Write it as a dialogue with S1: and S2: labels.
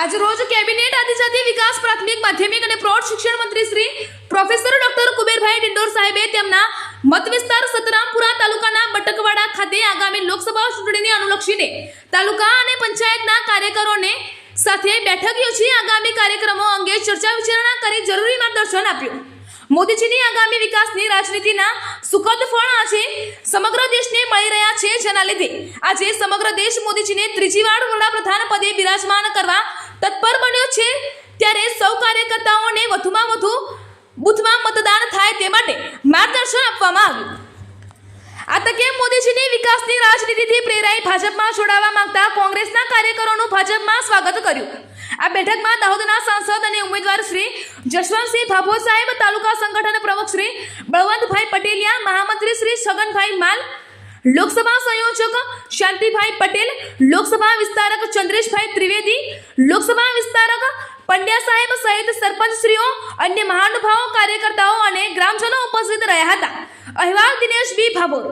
S1: આજ રોજ કેબિનેટ આદિજાતિ વિકાસ પ્રાથમિક માધ્યમિક અને પ્રૌઢ શિક્ષણ મંત્રી શ્રી પ્રોફેસર ડોક્ટર કુબેરભાઈ ડિંડોર સાહેબે તેમના મત વિસ્તાર સતરામપુરા તાલુકાના બટકવાડા ખાતે આગામી લોકસભા ચૂંટણીને અનુલક્ષીને તાલુકા અને પંચાયતના કાર્યકરોને સાથે બેઠક યોજી આગામી કાર્યક્રમો અંગે ચર્ચા વિચારણા કરી જરૂરી માર્ગદર્શન આપ્યું. મોદીજીની આગામી વિકાસની રાજનીતિના સુખદ ફળ આજે સમગ્ર દેશને મળી રહ્યા છે. જેના લીધે આજે સમગ્ર દેશ મોદીજીને ત્રીજી વાર વડાપ્રધાન પદે બિરાજમાન કરવા તત્પર બન્યો છે, ત્યારે સૌ કાર્યકર્તાઓને વધુમાં વધુ બુથમાં મતદાન થાય તે માટે માર્ગદર્શન આપવામાં આવ્યું. આ તકે મોદીજીની વિકાસની રાજનીતિથી પ્રેરાઈ ભાજપમાં જોડાવા માંગતા કોંગ્રેસના કાર્યકરોનું ભાજપમાં સ્વાગત કર્યું. આ બેઠકમાં દાહોદના સાંસદ અને ઉમેદવાર શ્રી જશવંતસિંહ ભાભોર સાહેબ, તાલુકા સંગઠન પ્રમુખ શ્રી બળવંતભાઈ પટેલિયા, મહામંત્રી શ્રી છગનભાઈ માલ, લોકસભા સંયોજક શાંતિભાઈ પટેલ, લોકસભા વિસ્તારક ચંદ્રેશભાઈ ત્રિવેદી લોકસભા વિસ્તારક પંડ્યા સાહેબ સહિત સરપંચશ્રીઓ, અન્ય મહાનુભાવો, કાર્યકર્તાઓ અને ગ્રામજનો ઉપસ્થિત રહ્યા હતા. અહેવાલ દિનેશ બી ભાભોર.